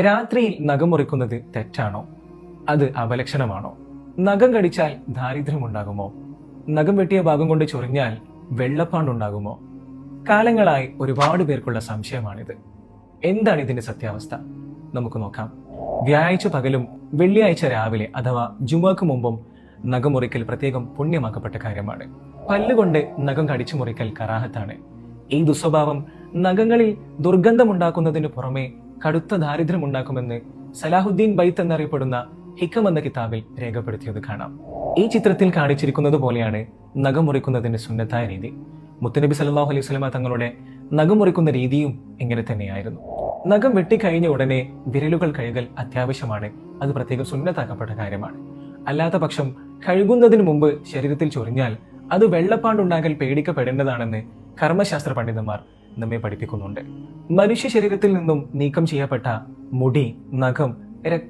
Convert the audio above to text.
രാത്രിയിൽ നഖം മുറിക്കുന്നത് തെറ്റാണോ? അത് അപലക്ഷണമാണോ നഖം കടിച്ചാൽ ദാരിദ്ര്യമുണ്ടാകുമോ? നഖം വെട്ടിയ ഭാഗം കൊണ്ട് ചൊറിഞ്ഞാൽ വെള്ളപ്പാണ്ടുണ്ടാകുമോ കാലങ്ങളായി ഒരുപാട് പേർക്കുള്ള സംശയമാണിത്. എന്താണ് ഇതിന്റെ സത്യാവസ്ഥ? നമുക്ക് നോക്കാം. വ്യാഴാഴ്ച പകലും വെള്ളിയാഴ്ച രാവിലെ അഥവാ ജുമാക്ക് മുമ്പും നഖം മുറിക്കൽ പ്രത്യേകം പുണ്യമാക്കപ്പെട്ട കാര്യമാണ്. പല്ലുകൊണ്ട് നഖം കടിച്ചു മുറിക്കൽ കറാഹത്താണ്. ഈ ദുസ്വഭാവം നഖങ്ങളിൽ ദുർഗന്ധമുണ്ടാക്കുന്നതിന് പുറമെ കടുത്ത ദാരിദ്ര്യമുണ്ടാക്കുമെന്ന് സലാഹുദ്ദീൻ ബൈത്ത് എന്നറിയപ്പെടുന്ന ഹിക്കം എന്ന കിതാബിൽ രേഖപ്പെടുത്തിയത് കാണാം. ഈ ചിത്രത്തിൽ കാണിച്ചിരിക്കുന്നത് പോലെയാണ് നഖം മുറിക്കുന്നതിന്റെ സുന്നത്തായ രീതി. മുത്തനബി സല്ലാഹു അലൈഹി സ്വലമ തങ്ങളുടെ നഖം മുറിക്കുന്ന രീതിയും ഇങ്ങനെ തന്നെയായിരുന്നു. നഖം വെട്ടിക്കഴിഞ്ഞ ഉടനെ വിരലുകൾ കഴുകൽ അത്യാവശ്യമാണ്. അത് പ്രത്യേകം സുന്നത്താക്കപ്പെട്ട കാര്യമാണ്. അല്ലാത്ത പക്ഷം കഴുകുന്നതിന് മുമ്പ് ശരീരത്തിൽ ചൊറിഞ്ഞാൽ അത് വെള്ളപ്പാണ്ടുണ്ടാകൽ പേടിക്കപ്പെടേണ്ടതാണെന്ന് കർമ്മശാസ്ത്ര പണ്ഡിതന്മാർ നമ്മെ പഠിപ്പിക്കുന്നുണ്ട്. മനുഷ്യ ശരീരത്തിൽ നിന്നും നീക്കം ചെയ്യപ്പെട്ട മുടി നഖം രക്തം